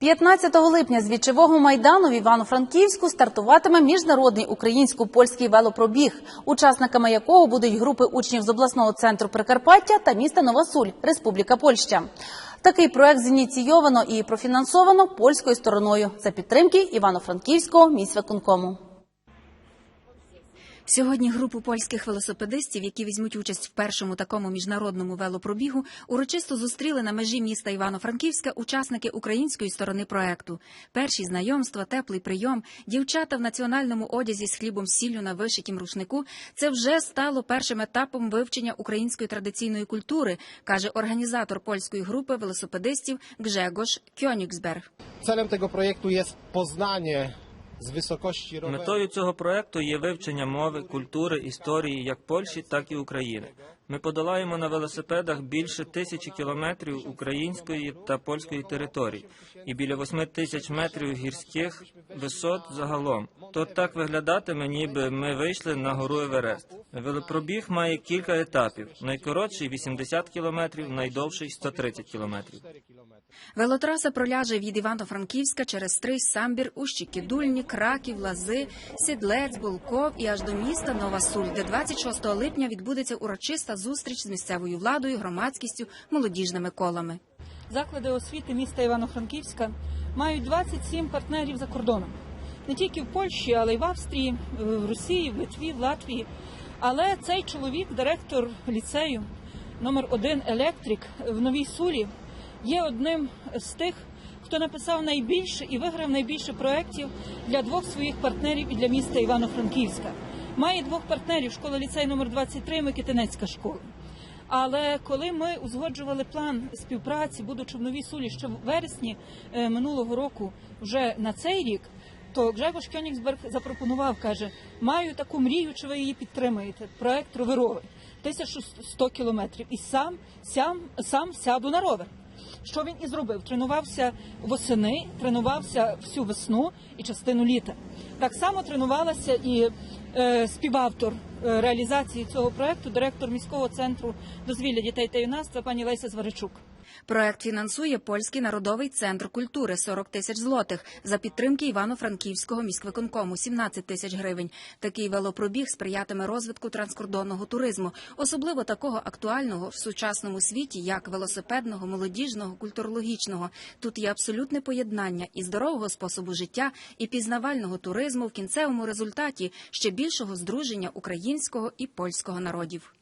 15 липня з вічового майдану в Івано-Франківську стартуватиме міжнародний українсько-польський велопробіг, учасниками якого будуть групи учнів з обласного центру Прикарпаття та міста Новосуль, Республіка Польща. Такий проект зініційовано і профінансовано польською стороною за підтримки Івано-Франківського міськвиконкому. Сьогодні групу польських велосипедистів, які візьмуть участь в першому такому міжнародному велопробігу, урочисто зустріли на межі міста Івано-Франківська учасники української сторони проекту. Перші знайомства, теплий прийом, дівчата в національному одязі з хлібом сіллю на вишитім рушнику. Це вже стало першим етапом вивчення української традиційної культури, каже організатор польської групи велосипедистів Гжегош Кьоніксберг. Celem tego projektu jest poznanie wysokości roweru Метою цього проекту є вивчення мови, культури, історії як Польщі, так і України. Ми подолаємо на велосипедах більше тисячі кілометрів української та польської території і біля восьми тисяч метрів гірських висот загалом. То так виглядатиме, ніби ми вийшли на гору Еверест. Велопробіг має кілька етапів: найкоротший 80 кілометрів, найдовший 130 кілометрів. Велотраса проляже від Івано-Франківська через Стрий, Самбір, Ущики, Дульні, Краків, Лази, Сідлець, Булков і аж до міста Нова Суль, де 26 липня відбудеться урочиста зустріч з місцевою владою, громадськістю, молодіжними колами. Заклади освіти міста Івано-Франківська мають 27 партнерів за кордоном. Не тільки в Польщі, але й в Австрії, в Росії, в Литві, в Латвії. Але цей чоловік, директор ліцею номер 1 Електрик в Новій Сулі, є одним з тих, хто написав найбільше і виграв найбільше проєктів для двох своїх партнерів і для міста Івано-Франківська. Має двох партнерів школа ліцей номер 23 і Микитинецька школа. Але коли ми узгоджували план співпраці, будучи в новій сулі ще в вересні е, минулого року, вже на цей рік, то Гжегош Кьонігсберг запропонував, каже: маю таку мрію, чи ви її підтримуєте? Проект роверовий, 1100 кілометрів. І сам, сам сяду на ровер. Що він і зробив? Тренувався восени, тренувався всю весну і частину літа. Так само тренувалася і е, співавтор е, реалізації цього проекту, директор міського центру дозвілля дітей та юнацтва пані Леся Зваричук. Проект фінансує польський народовий центр культури 40 тисяч злотих за підтримки Івано-Франківського міськвиконкому 17 тисяч гривень. Такий велопробіг сприятиме розвитку транскордонного туризму, особливо такого актуального в сучасному світі, як велосипедного, молодіжного, культурологічного. Тут є абсолютне поєднання і здорового способу життя, і пізнавального туризму в кінцевому результаті ще більшого здруження українського і польського народів.